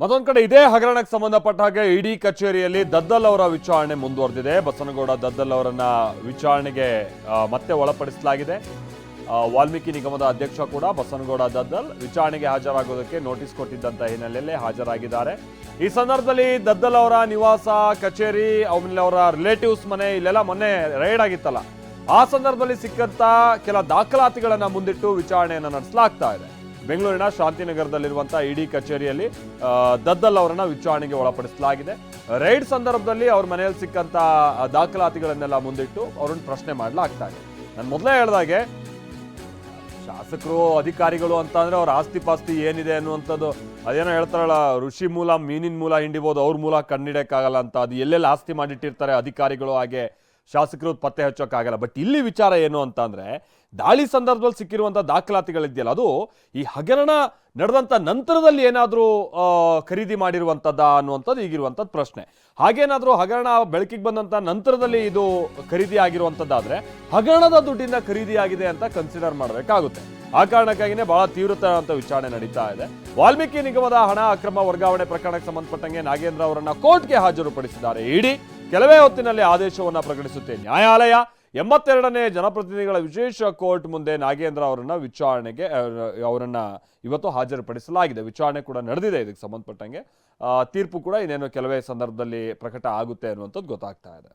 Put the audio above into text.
ಮತ್ತೊಂದ್ ಕಡೆ ಇದೇ ಹಗರಣಕ್ಕೆ ಸಂಬಂಧಪಟ್ಟ ಹಾಗೆ ಇಡಿ ಕಚೇರಿಯಲ್ಲಿ ದದ್ದಲ್ ಅವರ ವಿಚಾರಣೆ ಮುಂದುವರೆದಿದೆ. ಬಸನಗೌಡ ದದ್ದಲ್ ಅವರನ್ನ ವಿಚಾರಣೆಗೆ ಮತ್ತೆ ಒಳಪಡಿಸಲಾಗಿದೆ. ವಾಲ್ಮೀಕಿ ನಿಗಮದ ಅಧ್ಯಕ್ಷ ಕೂಡ ಬಸನಗೌಡ ದದ್ದಲ್ ವಿಚಾರಣೆಗೆ ಹಾಜರಾಗೋದಕ್ಕೆ ನೋಟಿಸ್ ಕೊಟ್ಟಿದ್ದಂತ ಹಿನ್ನೆಲೆಯಲ್ಲಿ ಹಾಜರಾಗಿದ್ದಾರೆ. ಈ ಸಂದರ್ಭದಲ್ಲಿ ದದ್ದಲ್ ಅವರ ನಿವಾಸ, ಕಚೇರಿ, ಆಮೇಲೆ ಅವರ ರಿಲೇಟಿವ್ಸ್ ಮನೆ, ಇಲ್ಲೆಲ್ಲ ಮೊನ್ನೆ ರೈಡ್ ಆಗಿತ್ತಲ್ಲ. ಆ ಸಂದರ್ಭದಲ್ಲಿ ಸಿಕ್ಕಂತ ಕೆಲ ದಾಖಲಾತಿಗಳನ್ನ ಮುಂದಿಟ್ಟು ವಿಚಾರಣೆಯನ್ನು ನಡೆಸಲಾಗ್ತಾ ಇದೆ. ಬೆಂಗಳೂರಿನ ಶಾಂತಿನಗರದಲ್ಲಿರುವಂತಹ ಇಡಿ ಕಚೇರಿಯಲ್ಲಿ ದದ್ದಲ್ ಅವರನ್ನ ವಿಚಾರಣೆಗೆ ಒಳಪಡಿಸಲಾಗಿದೆ. ರೈಡ್ ಸಂದರ್ಭದಲ್ಲಿ ಅವ್ರ ಮನೆಯಲ್ಲಿ ಸಿಕ್ಕಂತ ದಾಖಲಾತಿಗಳನ್ನೆಲ್ಲ ಮುಂದಿಟ್ಟು ಅವ್ರನ್ನ ಪ್ರಶ್ನೆ ಮಾಡಲಾಗ್ತಾ ಇದೆ. ನಾನು ಮೊದಲೇ ಹೇಳ್ದಾಗೆ ಶಾಸಕರು, ಅಧಿಕಾರಿಗಳು ಅಂತ ಅಂದ್ರೆ ಅವ್ರ ಆಸ್ತಿ ಪಾಸ್ತಿ ಏನಿದೆ ಅನ್ನುವಂಥದ್ದು, ಅದೇನೋ ಹೇಳ್ತಾರಲ್ಲ, ಋಷಿ ಮೂಲ, ಮೀನಿನ ಮೂಲ ಹಿಂಡಿಬೋದು, ಅವ್ರ ಮೂಲ ಕಂಡಿಡಕ್ಕಾಗಲ್ಲ ಅಂತ, ಅದು ಎಲ್ಲೆಲ್ಲಿ ಆಸ್ತಿ ಮಾಡಿಟ್ಟಿರ್ತಾರೆ ಅಧಿಕಾರಿಗಳು ಹಾಗೆ ಶಾಸಕರು ಪತ್ತೆ ಹಚ್ಚೋಕ್ಕಾಗಲ್ಲ. ಬಟ್ ಇಲ್ಲಿ ವಿಚಾರ ಏನು ಅಂತ ದಾಳಿ ಸಂದರ್ಭದಲ್ಲಿ ಸಿಕ್ಕಿರುವಂಥ ದಾಖಲಾತಿಗಳಿದೆಯಲ್ಲ, ಅದು ಈ ಹಗರಣ ನಡೆದಂಥ ನಂತರದಲ್ಲಿ ಏನಾದರೂ ಖರೀದಿ ಮಾಡಿರುವಂಥದ್ದಾ ಅನ್ನುವಂಥದ್ದು ಈಗಿರುವಂಥದ್ದು ಪ್ರಶ್ನೆ. ಹಾಗೇನಾದರೂ ಹಗರಣ ಬೆಳಕಿಗೆ ಬಂದಂಥ ನಂತರದಲ್ಲಿ ಇದು ಖರೀದಿ ಆಗಿರುವಂಥದ್ದಾದ್ರೆ ಹಗರಣದ ದುಡ್ಡಿಂದ ಖರೀದಿ ಆಗಿದೆ ಅಂತ ಕನ್ಸಿಡರ್ ಮಾಡಬೇಕಾಗುತ್ತೆ. ಆ ಕಾರಣಕ್ಕಾಗಿನೇ ಬಹಳ ತೀವ್ರತರವಾದಂಥ ವಿಚಾರಣೆ ನಡೀತಾ ಇದೆ. ವಾಲ್ಮೀಕಿ ನಿಗಮದ ಹಣ ಅಕ್ರಮ ವರ್ಗಾವಣೆ ಪ್ರಕರಣಕ್ಕೆ ಸಂಬಂಧಪಟ್ಟಂಗೆ ನಾಗೇಂದ್ರ ಅವರನ್ನ ಕೋರ್ಟ್ಗೆ ಹಾಜರುಪಡಿಸಿದ್ದಾರೆ. ಇಡಿ ಕೆಲವೇ ಹೊತ್ತಿನಲ್ಲಿ ಆದೇಶವನ್ನ ಪ್ರಕಟಿಸುತ್ತೆ. ನ್ಯಾಯಾಲಯ ಎಂಬತ್ತೆರಡನೇ ಜನಪ್ರತಿನಿಧಿಗಳ ವಿಶೇಷ ಕೋರ್ಟ್ ಮುಂದೆ ನಾಗೇಂದ್ರ ಅವರನ್ನು ವಿಚಾರಣೆಗೆ ಅವರನ್ನು ಇವತ್ತು ಹಾಜರುಪಡಿಸಲಾಗಿದೆ. ವಿಚಾರಣೆ ಕೂಡ ನಡೆದಿದೆ ಇದಕ್ಕೆ ಸಂಬಂಧಪಟ್ಟಂಗೆ. ತೀರ್ಪು ಕೂಡ ಇನ್ನೇನು ಕೆಲವೇ ಸಂದರ್ಭದಲ್ಲಿ ಪ್ರಕಟ ಆಗುತ್ತೆ ಅನ್ನುವಂಥದ್ದು ಗೊತ್ತಾಗ್ತಾ ಇದೆ.